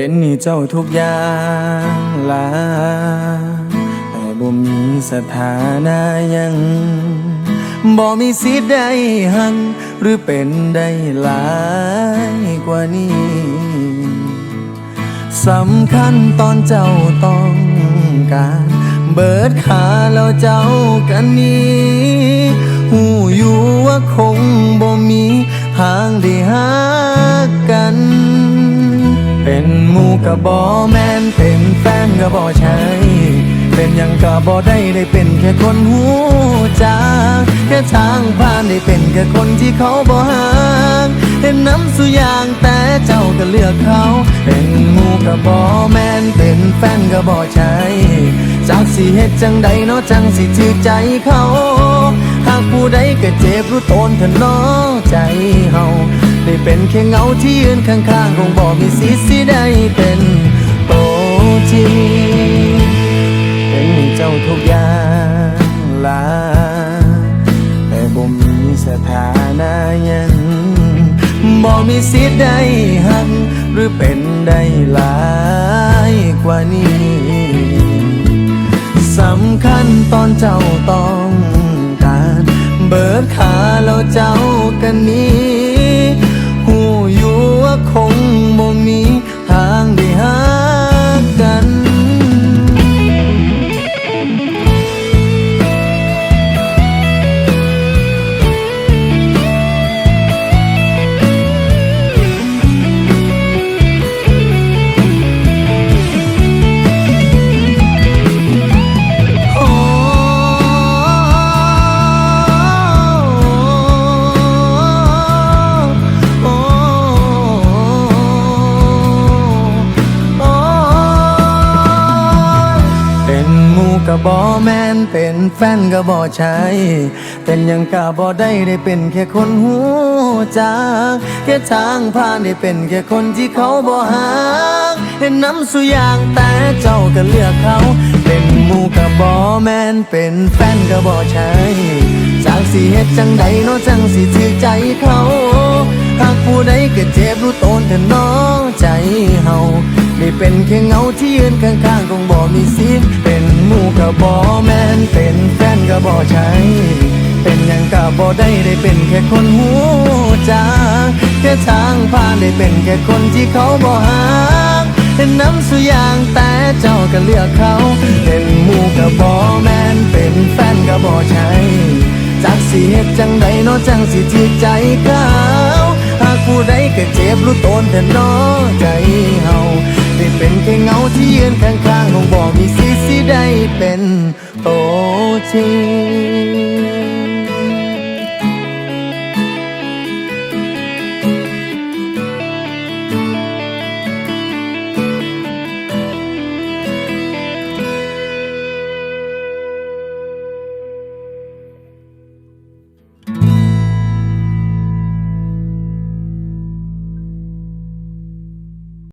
เป็นนี่เจ้าทุกอย่างลาแต่บ่มีสถานะยังบ่มีสิทธิ์ได้หันหรือเป็นได้หลายกว่านี้สำคัญตอนเจ้าต้องการ เบิดขาแล้วเจ้ากันนี้หูอยู่ว่าคงบ่มีทางได้หากัน เป็นหมูกับ่แมนเป็นแฟนก็บ่ใช่เป็นยังก็บ่ได้ได้เป็นแค่คนหูจากแค่ทางผ่านได้เป็นแค่คนที่เขาบ่ห่างเห็นน้ำสุยางแต่เจ้าก็เลือกเขา เป็นหมูกับ่แมนเป็นแฟนก็บ่ใช่จากสิเฮ็ดจังใดเนาะจังสิถือใจเขา หากผู้ใดก็เจ็บรู้ตนเถอะเน้อใจเฮา ได้เป็นแค่เงาที่ยืนข้างๆคงบอกมีสิทธิ์สิได้เป็นโตจริงเป็นเจ้าทุกอย่างลาแต่บ่มีสถานะยังบ่มีสิทธิ์ได้หักหรือเป็นได้หลายกว่านี้สำคัญตอนเจ้าต้องการ เบิดขาแล้วเจ้ากันนี้ เป็นมูกับ่แมนเป็นแฟนก็บ่ใช่เป็นยังกะบ่ได้ได้เป็นแค่คนหูจากแค่ทางผ่านได้เป็นแค่คนที่เขาบ่หางเห็นน้ำสุยางแต่เจ้าก็เลือกเขา เป็นมูกับ่แมนเป็นแฟนก็บ่ใช่จากสิเฮ็ดจังใดเนาะจังสิถือใจเขา หากผู้ใดก็เจ็บรู้ตนเถอะน้องใจเฮาได้เป็นแค่เงาที่ยืนข้างๆคงบ่มีสิทธิ์เป็นหมู่ก็บ่แมนเป็นแฟนก็บ่ใช่เป็นหยังก็บ่ได้ได้เป็นแค่คนหูจากแค่ทางผ่านได้เป็นแค่คนที่เขาบ่หางเห็นน้ำสุยางแต่เจ้าก็เลือกเขา เป็นหมู่ก็บ่แมนเป็นแฟนก็บ่ใช่จากสิเฮ็ดจังใดเนาะจังสิถือใจเขา ผู้ใดก็เจ็บรู้ตนแต่น้อใจเฮาได้เป็นแค่เงาที่ยืนข้างๆคงบอกมีสิทธิ์สิได้เป็นโตจริง